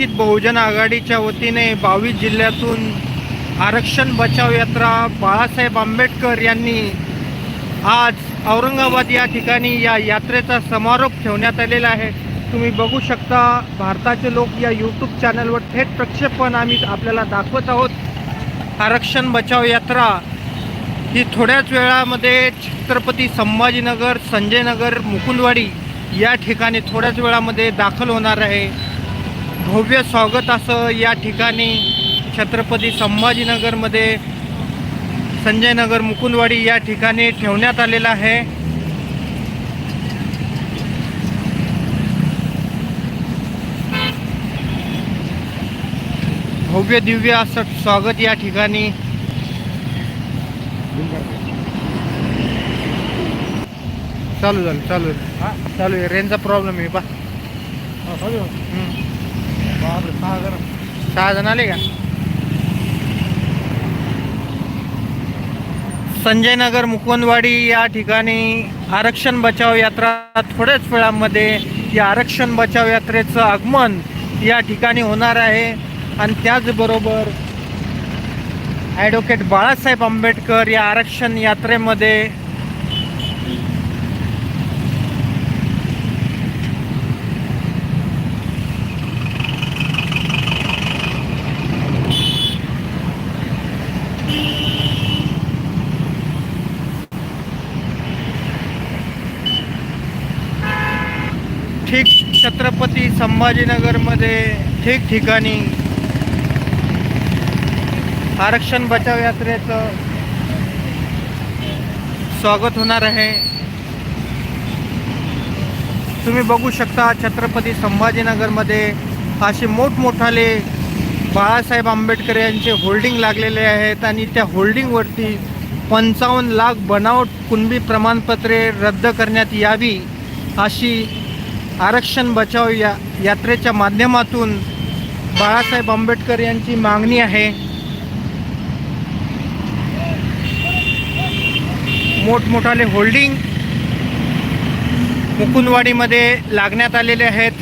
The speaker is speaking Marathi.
वंचित बहुजन आघाडीच्या वतीने बावीस जिल्ह्यातून आरक्षण बचाव यात्रा बाळासाहेब आंबेडकर यांनी आज औरंगाबाद या ठिकाणी या यात्रेचा समारोप ठेवण्यात आलेला आहे. तुम्ही बघू शकता भारताचे लोक या यूट्यूब चॅनलवर थेट प्रक्षेपण आम्ही आपल्याला दाखवत आहोत. आरक्षण बचाव यात्रा ही थोड्याच वेळामध्ये छत्रपती संभाजीनगर संजयनगर मुकुंदवाडी या ठिकाणी थोड्याच वेळामध्ये दाखल होणार आहे. भव्य स्वागत असं या ठिकाणी छत्रपती संभाजीनगरमध्ये संजयनगर मुकुंदवाडी या ठिकाणी ठेवण्यात आलेलं आहे. भव्य दिव्य असं स्वागत या ठिकाणी. चालू झालं चालू चालू आहे. रेंजचा प्रॉब्लेम आहे पा सहा जण आले का? संजयनगर मुकुंदवाडी या ठिकाणी आरक्षण बचाव यात्रा थोड्याच वेळामध्ये या आरक्षण बचाव यात्रेचं आगमन या ठिकाणी होणार आहे. आणि त्याचबरोबर ॲडव्होकेट बाळासाहेब आंबेडकर या आरक्षण यात्रेमध्ये ठीक छत्रपती संभाजीनगरमध्ये ठिकठिकाणी आरक्षण बचाव यात्रेचं स्वागत होणार आहे. तुम्ही बघू शकता छत्रपती संभाजीनगरमध्ये असे मोठमोठाले बाळासाहेब आंबेडकर यांचे होल्डिंग लागलेले आहेत आणि त्या होल्डिंगवरती पंचावन्न लाख बनावट कुणबी प्रमाणपत्रे रद्द करण्यात यावी अशी आरक्षण बचाव या यात्रेच्या माध्यमातून बाळासाहेब आंबेडकर यांची मागणी आहे. मोठमोठाले होल्डिंग मुकुंदवाडीमध्ये लागण्यात आलेले आहेत.